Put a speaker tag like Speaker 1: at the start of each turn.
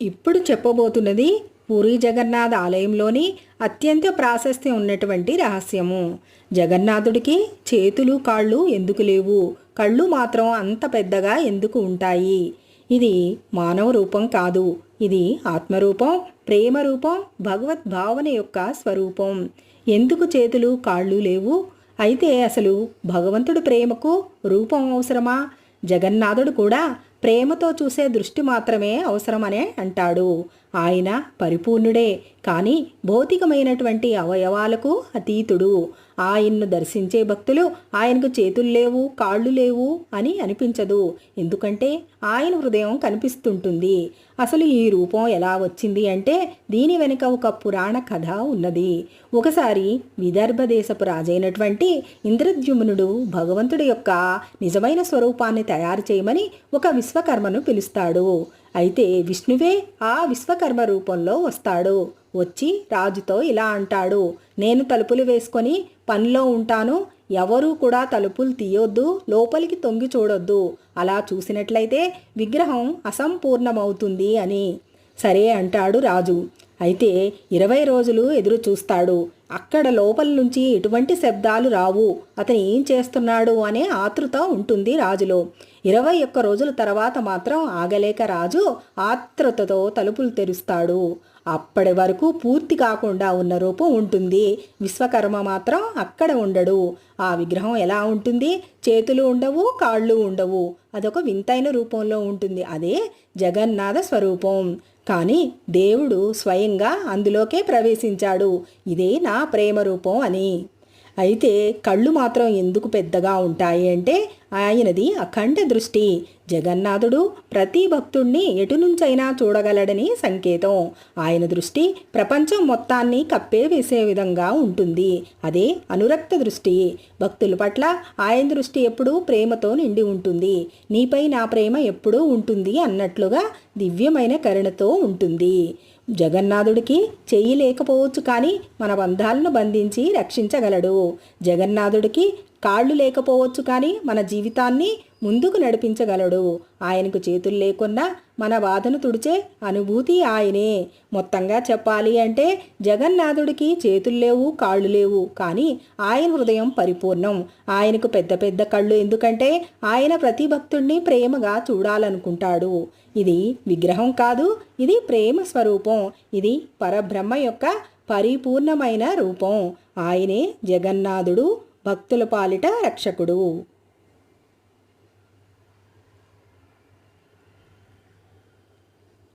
Speaker 1: ఇప్పుడు చెప్పబోతున్నది పూరి జగన్నాథ ఆలయంలోని అత్యంత ప్రాశస్త్యం ఉన్నటువంటి రహస్యము. జగన్నాథుడికి చేతులు కాళ్ళు ఎందుకు లేవు? కళ్ళు మాత్రం అంత పెద్దగా ఎందుకు ఉంటాయి? ఇది మానవ రూపం కాదు. ఇది ఆత్మరూపం ప్రేమ రూపం భగవద్భావన యొక్క స్వరూపం. ఎందుకు చేతులు కాళ్ళు లేవు? అయితే అసలు భగవంతుడు ప్రేమకు రూపం అవసరమా? జగన్నాథుడు కూడా ప్రేమతో చూసే దృష్టి మాత్రమే అవసరమనే అంటాడు. ఆయన పరిపూర్ణుడే. కానీ భౌతికమైనటువంటి అవయవాలకు అతీతుడు. ఆయన్ను దర్శించే భక్తులు ఆయనకు చేతులు లేవు కాళ్ళు లేవు అని అనిపించదు. ఎందుకంటే ఆయన హృదయం కనిపిస్తుంటుంది. అసలు ఈ రూపం ఎలా వచ్చింది అంటే దీని వెనుక ఒక పురాణ కథ ఉన్నది. ఒకసారి విదర్భ దేశపు రాజైనటువంటి ఇంద్రద్యుమ్నుడు భగవంతుడి యొక్క నిజమైన స్వరూపాన్ని తయారు చేయమని ఒక విశ్వకర్మను పిలుస్తాడు. అయితే విష్ణువే ఆ విశ్వకర్మ రూపంలో వస్తాడు. వచ్చి రాజుతో ఇలా అంటాడు నేను తలుపులు వేసుకొని పనిలో ఉంటాను. ఎవరూ కూడా తలుపులు తీయొద్దు లోపలికి తొంగి చూడొద్దు. అలా చూసినట్లయితే విగ్రహం అసంపూర్ణమవుతుంది అని. సరే అంటాడు రాజు. అయితే ఇరవై రోజులు ఎదురు చూస్తాడు అక్కడ లోపల నుంచి ఎటువంటి శబ్దాలు రావు. అతను ఏం చేస్తున్నాడు అనే ఆతృత ఉంటుంది రాజులో. ఇరవై ఒక్క రోజుల తర్వాత మాత్రం ఆగలేక రాజు ఆతృతతో తలుపులు తెరుస్తాడు. అప్పటి వరకు పూర్తి కాకుండా ఉన్న రూపం ఉంటుంది. విశ్వకర్మ మాత్రం అక్కడ ఉండడు. ఆ విగ్రహం ఎలా ఉంటుంది? చేతులు ఉండవు కాళ్ళు ఉండవు. అదొక వింతైన రూపంలో ఉంటుంది. అదే జగన్నాథ స్వరూపం. కానీ దేవుడు స్వయంగా అందులోకే ప్రవేశించాడు. ఇదే నా ప్రేమ రూపం అని. అయితే కళ్ళు మాత్రం ఎందుకు పెద్దగా ఉంటాయి అంటే ఆయనది అఖండ దృష్టి. జగన్నాథుడు ప్రతి భక్తుణ్ణి ఎటు నుంచైనా చూడగలడని సంకేతం. ఆయన దృష్టి ప్రపంచం మొత్తాన్ని కప్పే వేసే విధంగా ఉంటుంది. అదే అనురక్త దృష్టి. భక్తుల పట్ల ఆయన దృష్టి ఎప్పుడూ ప్రేమతో నిండి ఉంటుంది. నీపై నా ప్రేమ ఎప్పుడూ ఉంటుంది అన్నట్లుగా దివ్యమైన కరుణతో ఉంటుంది. జగన్నాథుడికి చెయ్యి లేకపోవచ్చు కానీ మన బంధాలను బంధించి రక్షించగలడు. జగన్నాథుడికి కాళ్ళు లేకపోవచ్చు కానీ మన జీవితాన్ని ముందుకు నడిపించగలడు. ఆయనకు చేతులు లేకున్నా మన బాధను తుడిచే అనుభూతి ఆయనే. మొత్తంగా చెప్పాలి అంటే జగన్నాథుడికి చేతులు లేవు కాళ్ళు లేవు కానీ ఆయన హృదయం పరిపూర్ణం. ఆయనకు పెద్ద పెద్ద కళ్ళు ఎందుకంటే ఆయన ప్రతి భక్తుడిని ప్రేమగా చూడాలనుకుంటాడు. ఇది విగ్రహం కాదు ఇది ప్రేమ స్వరూపం. ఇది పరబ్రహ్మ యొక్క పరిపూర్ణమైన రూపం. ఆయనే జగన్నాథుడు భక్తుల పాలిట రక్షకుడు.